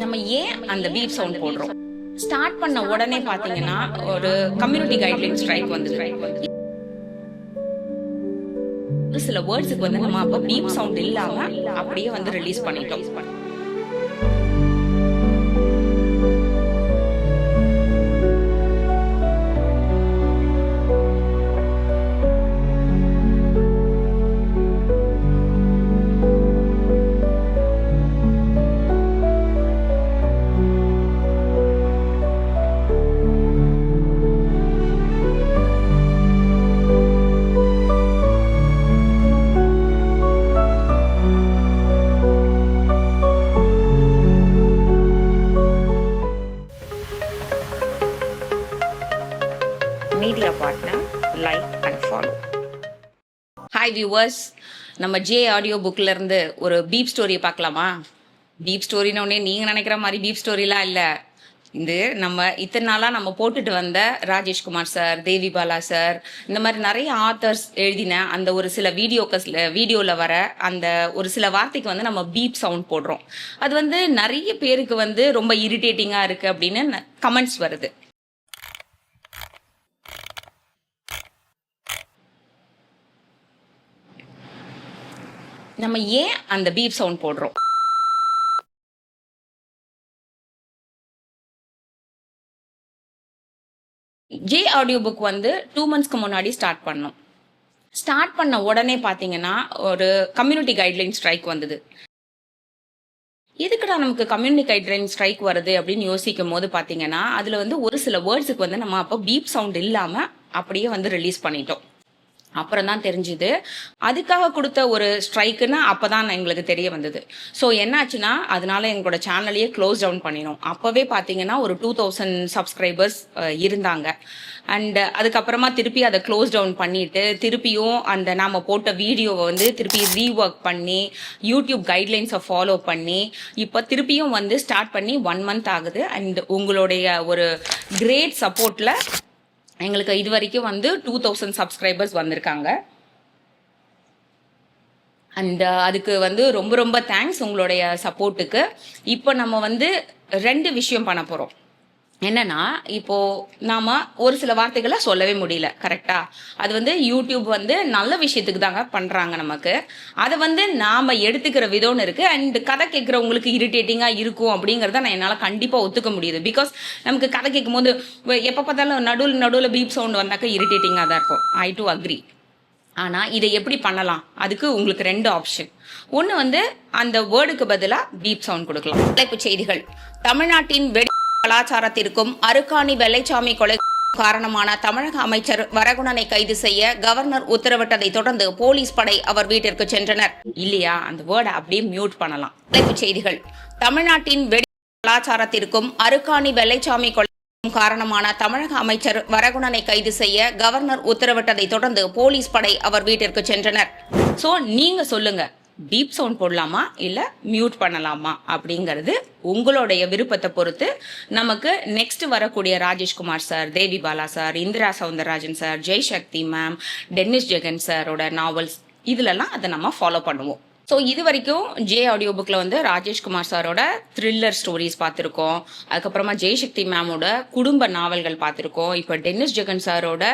நம்ம ஏன் அந்த பீப் சவுண்ட் போடுறோம்? ஸ்டார்ட் பண்ண உடனே பாத்தீங்கன்னா ஒரு கம்யூனிட்டி கைட்லைன் ஸ்ட்ரைக் வந்து ஒரு சில வேர்ட்ஸுக்கு வந்து நம்ம அப்ப பீப் சவுண்ட் இல்லாம அப்படியே வந்து ரிலீஸ் பண்ணிட்டோம். ஹாய் வியூவர்ஸ் நம்ம ஜே ஆடியோ புக்ல இருந்து ஒரு பீப் ஸ்டோரியை பார்க்கலாமா? பீப் ஸ்டோரின்னு உடனே நீங்க நினைக்கிற மாதிரி பீப் ஸ்டோரிலாம் இல்லை. இது நம்ம இத்தனை நாளா நம்ம போட்டுட்டு வந்த ராஜேஷ்குமார் சார் தேவி பாலா சார் இந்த மாதிரி நிறைய ஆத்தர்ஸ் எழுதின அந்த ஒரு சில வீடியோக்கஸ்ல வீடியோல வர அந்த ஒரு சில வார்த்தைக்கு வந்து நம்ம பீப் சவுண்ட் போடுறோம். அது வந்து நிறைய பேருக்கு வந்து ரொம்ப இரிட்டேட்டிங்கா இருக்கு அப்படின்னு கமெண்ட்ஸ் வருது. நம்ம ஏன் அந்த பீப் சவுண்ட் போடுறோம்? ஜே ஆடியோ புக் வந்து டூ மந்த்ஸ்க்கு முன்னாடி ஸ்டார்ட் பண்ணோம். ஸ்டார்ட் பண்ண உடனே பார்த்தீங்கன்னா ஒரு கம்யூனிட்டி கைட்லைன் ஸ்ட்ரைக் வந்தது. எதுக்குடா நமக்கு கம்யூனிட்டி கைட்லைன் ஸ்ட்ரைக் வருது அப்படின்னு யோசிக்கும் போது பார்த்தீங்கன்னா அதில் வந்து ஒரு சில வேர்ட்ஸுக்கு வந்து நம்ம அப்போ பீப் சவுண்ட் இல்லாமல் அப்படியே வந்து ரிலீஸ் பண்ணிட்டோம். அப்புறம் தான் தெரிஞ்சுது. அதுக்காக கொடுத்த ஒரு ஸ்ட்ரைக்குன்னு அப்போ தான் எங்களுக்கு தெரிய வந்தது. ஸோ என்னாச்சுன்னா அதனால எங்களோட சேனலையே க்ளோஸ் டவுன் பண்ணினோம். அப்போவே பார்த்தீங்கன்னா ஒரு டூ தௌசண்ட் சப்ஸ்கிரைபர்ஸ் இருந்தாங்க. அண்ட் அதுக்கப்புறமா திருப்பி அதை க்ளோஸ் டவுன் பண்ணிட்டு திருப்பியும் அந்த நாம் போட்ட வீடியோவை வந்து திருப்பி ரீஒர்க் பண்ணி யூடியூப் கைட்லைன்ஸை ஃபாலோ பண்ணி இப்போ திருப்பியும் வந்து ஸ்டார்ட் பண்ணி ஒன் மந்த் ஆகுது. அண்ட் உங்களுடைய ஒரு கிரேட் சப்போர்ட்டில் எங்களுக்கு இது வரைக்கும் வந்து டூ தௌசண்ட் சப்ஸ்கிரைபர்ஸ் வந்திருக்காங்க. அண்ட் uh, அதுக்கு வந்து ரொம்ப ரொம்ப தேங்க்ஸ் உங்களுடைய சப்போர்ட்டுக்கு இப்போ நம்ம வந்து ரெண்டு விஷயம் பண்ண போகிறோம் என்னன்னா இப்போ நாம ஒரு சில வார்த்தைகளை சொல்லவே முடியல கரெக்டா அது வந்து யூடியூப் வந்து நல்ல விஷயத்துக்கு தாங்க பண்றாங்க நமக்கு. அதை வந்து நாம எடுத்துக்கிற விதம்னு இருக்கு. அண்ட் கதை கேட்கறவங்களுக்கு இரிட்டேட்டிங்கா இருக்கும் அப்படிங்கறத நான் என்னால கண்டிப்பா ஒத்துக்க முடியுது. பிகாஸ் நமக்கு கதை கேட்கும் போது எப்ப பார்த்தாலும் நடுவில் நடுவில் பீப் சவுண்ட் வந்தாக்க இரிட்டேட்டிங்கா தான் இருக்கும். ஐ டு அக்ரி ஆனா இதை எப்படி பண்ணலாம்? அதுக்கு உங்களுக்கு ரெண்டு ஆப்ஷன் ஒன்னு வந்து அந்த வேர்டுக்கு பதிலாக பீப் சவுண்ட் கொடுக்கலாம். தலைப்புச் செய்திகள். தமிழ்நாட்டின் வெடி கலாச்சாரத்திற்கும் அருக்காணி வெள்ளைச்சாமி கொலை காரணமான தமிழக அமைச்சர் வரகுணனை கைது செய்ய கவர்னர் உத்தரவிட்டதை தொடர்ந்து போலீஸ் படை அவர் வீட்டிற்கு சென்றனர். இல்லையா? அந்த வேர்டை அப்படியே மியூட் பண்ணலாம். தலைப்புச் செய்திகள். தமிழ்நாட்டின் வெடி கலாச்சாரத்திற்கும் அருக்காணி வெள்ளைச்சாமி கொலை காரணமான தமிழக அமைச்சர் வரகுணனை கைது செய்ய கவர்னர் உத்தரவிட்டதை தொடர்ந்து போலீஸ் படை அவர் வீட்டிற்கு சென்றனர். சோ நீங்க சொல்லுங்க. டீப் சவுண்ட் போடலாமா? இல்லை மியூட் பண்ணலாமா? அப்படிங்கிறது உங்களுடைய விருப்பத்தை பொறுத்து. நமக்கு நெக்ஸ்ட் வரக்கூடிய Rajeshkumar sir Devi Bala sir Indira Soundararajan sir Jaishakti ma'am Dennis Jegan சாரோட நாவல்ஸ் இதுலலாம் அதை நம்ம ஃபாலோ பண்ணுவோம். ஸோ இது வரைக்கும் ஜே ஆடியோ புக்கில் வந்து ராஜேஷ்குமார் சாரோட த்ரில்லர் ஸ்டோரிஸ் பார்த்துருக்கோம். அதுக்கப்புறமா ஜெயசக்தி மேமோட குடும்ப நாவல்கள் பார்த்துருக்கோம். இப்போ டென்னிஸ் ஜெகன் சாரோட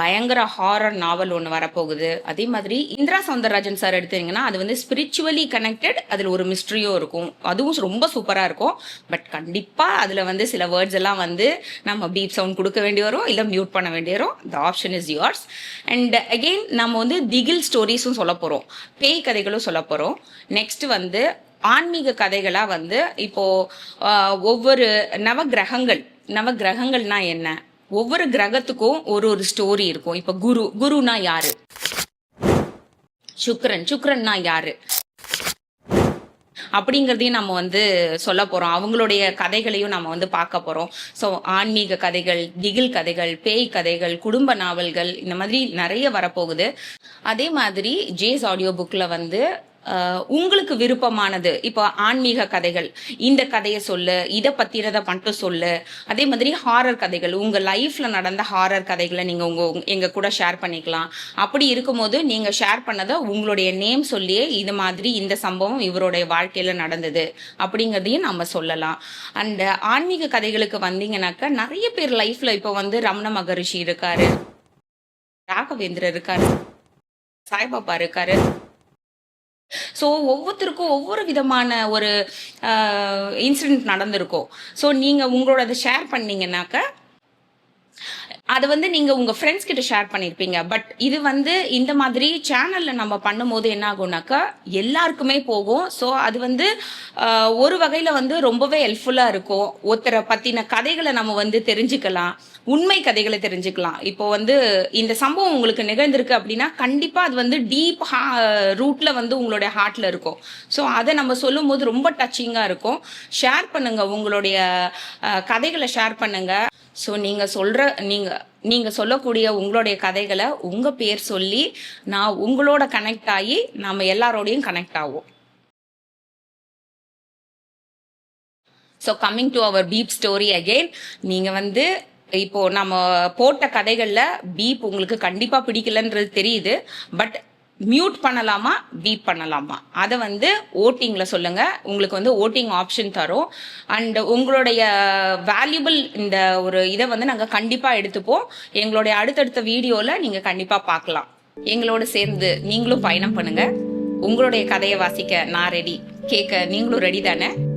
பயங்கர ஹாரர் நாவல் ஒன்று வரப்போகுது. அதே மாதிரி இந்திரா சௌந்தரராஜன் சார் எடுத்தீங்கன்னா அது வந்து ஸ்பிரிச்சுவலி கனெக்டட் அதில் ஒரு மிஸ்ட்ரியும் இருக்கும். அதுவும் ரொம்ப சூப்பராக இருக்கும். பட் கண்டிப்பாக அதில் வந்து சில வேர்ட்ஸ் எல்லாம் வந்து நம்ம பீப் சவுண்ட் கொடுக்க வேண்டி வரும் இல்லை மியூட் பண்ண வேண்டி வரும். The option is yours and again நம்ம வந்து திகில் ஸ்டோரிஸும் சொல்ல போகிறோம் பேய் கதைகளும் சொல்ல போகிறோம் நெக்ஸ்ட் வந்து ஆன்மீக கதைகளா வந்து இப்போ நவ ஒவ்வொரு நவகிரகங்கள் நவகிரகங்கள்னா என்ன? ஒவ்வொரு கிரகத்துக்கும் ஒரு ஒரு ஸ்டோரி இருக்கும். இப்போ குரு குருனா யாரு? சுக்ரன் சுக்ரன்னா யாரு? அப்படிங்கிறதையும் நம்ம வந்து சொல்ல போறோம். அவங்களுடைய கதைகளையும் நம்ம வந்து பார்க்க போறோம். ஸோ ஆன்மீக கதைகள் திகில் கதைகள் பேய் கதைகள் குடும்ப நாவல்கள் இந்த மாதிரி நிறைய வரப்போகுது. அதே மாதிரி ஜேஸ் ஆடியோ புக்ல வந்து உங்களுக்கு விருப்பமானது. இப்போ ஆன்மீக கதைகள். இந்த கதையை சொல்லு இதை பத்திரத மட்டும் சொல்லு. அதே மாதிரி ஹாரர் கதைகள். உங்க லைஃப்ல நடந்த ஹாரர் கதைகளை நீங்க உங்க உங்க- எங்க கூட ஷேர் பண்ணிக்கலாம். அப்படி இருக்கும்போது நீங்க ஷேர் பண்ணதை உங்களுடைய நேம் சொல்லியே இது மாதிரி இந்த சம்பவம் இவருடைய வாழ்க்கையில நடந்தது அப்படிங்கிறதையும் நம்ம சொல்லலாம். அண்ட் ஆன்மீக கதைகளுக்கு வந்தீங்கன்னாக்கா நிறைய பேர் லைஃப்ல இப்போ வந்து ரமண மகரிஷி இருக்காரு. ராகவேந்திரர் இருக்காரு. சாய்பாபா இருக்காரு. ஸோ ஒவ்வொருத்தருக்கும் ஒவ்வொரு விதமான ஒரு இன்சிடென்ட் நடந்திருக்கும். ஸோ நீங்கள் உங்களோட அதை ஷேர் பண்ணீங்கன்னாக்கா அதை வந்து நீங்கள் உங்கள் ஃப்ரெண்ட்ஸ் கிட்ட ஷேர் பண்ணியிருப்பீங்க பட் இது வந்து இந்த மாதிரி சேனலில் நம்ம பண்ணும்போது என்ன ஆகும்னாக்கா எல்லாருக்குமே போகும். ஸோ அது வந்து ஒரு வகையில் வந்து ரொம்பவே ஹெல்ப்ஃபுல்லாக இருக்கும். ஒருத்தரை பற்றின கதைகளை நம்ம வந்து தெரிஞ்சுக்கலாம். உண்மை கதைகளை தெரிஞ்சுக்கலாம். இப்போ வந்து இந்த சம்பவம் உங்களுக்கு நிகழ்ந்திருக்கு அப்படின்னா கண்டிப்பாக அது வந்து டீப் ரூட்ல வந்து உங்களுடைய ஹார்ட்ல இருக்கும். ஸோ அதை நம்ம சொல்லும்போது ரொம்ப டச்சிங்காக இருக்கும். ஷேர் பண்ணுங்க. உங்களுடைய கதைகளை ஷேர் பண்ணுங்க. ஸோ நீங்க சொல்ற நீங்க நீங்க சொல்லக்கூடிய உங்களுடைய கதைகளை உங்க பேர் சொல்லி நான் உங்களோட கனெக்ட் ஆகி நாம எல்லாரோடையும் கனெக்ட் ஆகும் so coming to our peep story again நீங்க வந்து இப்போ நம்ம போட்ட கதைகள்ல பீப் உங்களுக்கு கண்டிப்பா பிடிக்கலன்றது தெரியுது. பட் மியூட் பண்ணலாமா பீப் பண்ணலாமா? அதை வந்து ஓட்டிங்கில் சொல்லுங்க. உங்களுக்கு வந்து ஓட்டிங் ஆப்ஷன் தரும். அண்ட் உங்களுடைய வேல்யூபிள் இந்த ஒரு இதை வந்து நாங்கள் கண்டிப்பாக எடுத்துப்போம். எங்களுடைய அடுத்தடுத்த வீடியோவில் நீங்கள் கண்டிப்பாக பார்க்கலாம். எங்களோட சேர்ந்து நீங்களும் பயணம் பண்ணுங்க. உங்களுடைய கதையை வாசிக்க நான் ரெடி கேட்க நீங்களும் ரெடி தானே?